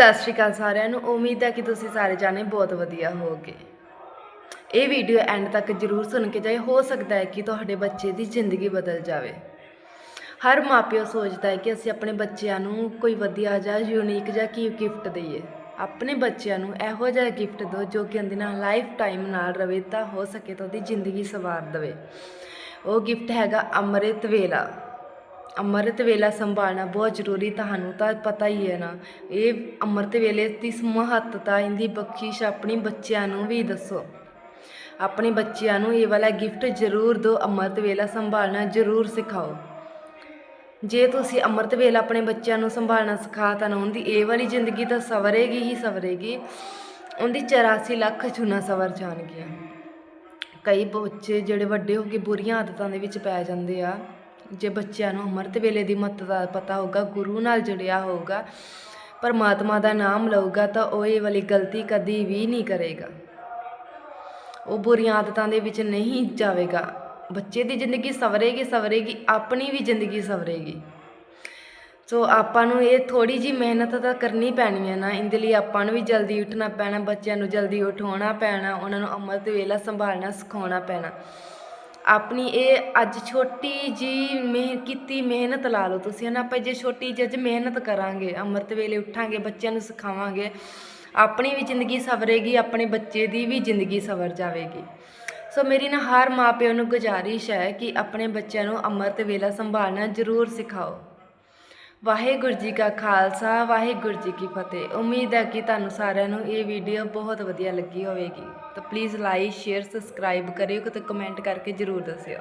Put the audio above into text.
ਸਤਿ ਸ਼੍ਰੀ ਅਕਾਲ ਸਾਰਿਆਂ ਨੂੰ। ਉਮੀਦ ਹੈ ਕਿ ਤੁਸੀਂ ਸਾਰੇ ਜਾਣੇ ਬਹੁਤ ਵਧੀਆ ਹੋਵੋਗੇ। ਇਹ ਵੀਡੀਓ ਐਂਡ ਤੱਕ ਜਰੂਰ ਸੁਣ ਕੇ ਜਾਏ ਹੋ ਸਕਦਾ ਹੈ ਕਿ ਤੁਹਾਡੇ ਬੱਚੇ ਦੀ ਜ਼ਿੰਦਗੀ ਬਦਲ ਜਾਵੇ। ਹਰ ਮਾਪਿਓ ਸੋਚਦਾ ਹੈ ਕਿ ਅਸੀਂ ਆਪਣੇ ਬੱਚਿਆਂ ਨੂੰ ਕੋਈ ਵਧੀਆ ਜਾਂ ਯੂਨੀਕ ਜਾਂ ਕੀ ਗਿਫਟ ਦਈਏ। ਆਪਣੇ ਬੱਚਿਆਂ ਨੂੰ ਇਹੋ ਜਿਹਾ ਗਿਫਟ ਦਿਓ ਜੋ ਕਿ ਉਹਦੇ ਨਾਲ ਲਾਈਫ ਟਾਈਮ ਨਾਲ ਰਵੇ ਤਾਂ ਹੋ ਸਕੇ ਤਾਂ ਉਹਦੀ ਜ਼ਿੰਦਗੀ ਸਵਾਰ ਦੇਵੇ। ਉਹ ਗਿਫਟ ਹੈਗਾ ਅੰਮ੍ਰਿਤ ਵੇਲਾ। ਅੰਮ੍ਰਿਤ ਵੇਲਾ ਸੰਭਾਲਣਾ ਬਹੁਤ ਜ਼ਰੂਰੀ ਤੁਹਾਨੂੰ ਤਾਂ ਪਤਾ ਹੀ ਹੈ ਨਾ। ਇਹ ਅੰਮ੍ਰਿਤ ਵੇਲੇ ਦੀ ਮਹੱਤਤਾ, ਇਹਦੀ ਬਖਸ਼ਿਸ਼ ਆਪਣੀ ਬੱਚਿਆਂ ਨੂੰ ਵੀ ਦੱਸੋ। ਆਪਣੇ ਬੱਚਿਆਂ ਨੂੰ ਇਹ ਵਾਲਾ ਗਿਫਟ ਜ਼ਰੂਰ ਦਿਓ, ਅੰਮ੍ਰਿਤ ਵੇਲਾ ਸੰਭਾਲਣਾ ਜ਼ਰੂਰ ਸਿਖਾਓ। ਜੇ ਤੁਸੀਂ ਅੰਮ੍ਰਿਤ ਵੇਲਾ ਆਪਣੇ ਬੱਚਿਆਂ ਨੂੰ ਸੰਭਾਲਣਾ ਸਿਖਾ ਤਾਂ ਉਹਦੀ ਇਹ ਵਾਲੀ ਜ਼ਿੰਦਗੀ ਤਾਂ ਸਵਰੇਗੀ ਹੀ ਸਵਰੇਗੀ। ਉਹਦੀ 84 ਲੱਖ ਚੁਣਾ ਸਵਰ ਜਾਣਗੀਆਂ। ਕਈ ਬੱਚੇ ਜਿਹੜੇ ਵੱਡੇ ਹੋ ਕੇ ਬੁਰੀਆਂ ਆਦਤਾਂ ਦੇ ਵਿੱਚ ਪੈ ਜਾਂਦੇ ਆ। ਜੇ ਬੱਚਿਆਂ ਨੂੰ ਅੰਮ੍ਰਿਤ ਵੇਲੇ ਦੀ ਮਹੱਤਤਾ ਪਤਾ ਹੋਊਗਾ, ਗੁਰੂ ਨਾਲ ਜੁੜਿਆ ਹੋਊਗਾ, ਪਰਮਾਤਮਾ ਦਾ ਨਾਮ ਲਊਗਾ, ਤਾਂ ਉਹ ਇਹ ਵਾਲੀ ਗਲਤੀ ਕਦੀ ਵੀ ਨਹੀਂ ਕਰੇਗਾ। ਉਹ ਬੁਰੀਆਂ ਆਦਤਾਂ ਦੇ ਵਿੱਚ ਨਹੀਂ ਜਾਵੇਗਾ। ਬੱਚੇ ਦੀ ਜ਼ਿੰਦਗੀ ਸਵਰੇਗੀ ਸਵਰੇਗੀ, ਆਪਣੀ ਵੀ ਜ਼ਿੰਦਗੀ ਸਵਰੇਗੀ। ਸੋ ਆਪਾਂ ਨੂੰ ਇਹ ਥੋੜੀ ਜੀ ਮਿਹਨਤ ਤਾਂ ਕਰਨੀ ਪੈਣੀ ਹੈ ਨਾ, ਇਹਦੇ ਲਈ ਆਪਾਂ ਨੂੰ ਵੀ ਜਲਦੀ ਉੱਠਣਾ ਪੈਣਾ, ਬੱਚਿਆਂ ਨੂੰ ਜਲਦੀ ਉਠਾਉਣਾ ਪੈਣਾ, ਉਹਨਾਂ ਨੂੰ ਅੰਮ੍ਰਿਤ ਵੇਲਾ ਸੰਭਾਲਣਾ, ਸਿਖਾਉਣਾ ਪੈਣਾ। ਆਪਣੀ ਇਹ ਅੱਜ ਛੋਟੀ ਜਿਹੀ ਮਿਹ, ਕੀਤੀ ਮਿਹਨਤ ਲਾ ਲਓ ਤੁਸੀਂ, ਹਨਾ? ਆਪਾਂ ਜੇ ਛੋਟੀ ਜਿਹੀ ਅੱਜ ਮਿਹਨਤ ਕਰਾਂਗੇ, ਅੰਮ੍ਰਿਤ ਵੇਲੇ ਉੱਠਾਂਗੇ, ਬੱਚਿਆਂ ਨੂੰ ਸਿਖਾਵਾਂਗੇ, ਆਪਣੀ ਵੀ ਜ਼ਿੰਦਗੀ ਸਵਰੇਗੀ, ਆਪਣੇ ਬੱਚੇ ਦੀ ਵੀ ਜ਼ਿੰਦਗੀ ਸਵਰ ਜਾਵੇਗੀ। ਸੋ ਮੇਰੀ ਨਾ ਹਰ ਮਾਪਿਆਂ ਨੂੰ ਗੁਜ਼ਾਰਿਸ਼ ਹੈ ਕਿ ਆਪਣੇ ਬੱਚਿਆਂ ਨੂੰ ਅੰਮ੍ਰਿਤ ਵੇਲਾ ਸੰਭਾਲਣਾ ਜ਼ਰੂਰ ਸਿਖਾਓ। ਵਾਹਿਗੁਰੂ ਜੀ ਕਾ ਖਾਲਸਾ, ਵਾਹਿਗੁਰੂ ਜੀ ਕੀ ਫਤਿਹ। ਉਮੀਦ ਹੈ ਕਿ ਤੁਹਾਨੂੰ ਸਾਰਿਆਂ ਨੂੰ ਇਹ ਵੀਡੀਓ ਬਹੁਤ ਵਧੀਆ ਲੱਗੀ ਹੋਵੇਗੀ। ਤਾਂ ਪਲੀਜ਼ ਲਾਈਕ ਸ਼ੇਅਰ ਸਬਸਕ੍ਰਾਈਬ ਕਰਿਓ ਤੇ ਕਮੈਂਟ ਕਰਕੇ ਜ਼ਰੂਰ ਦੱਸਿਓ।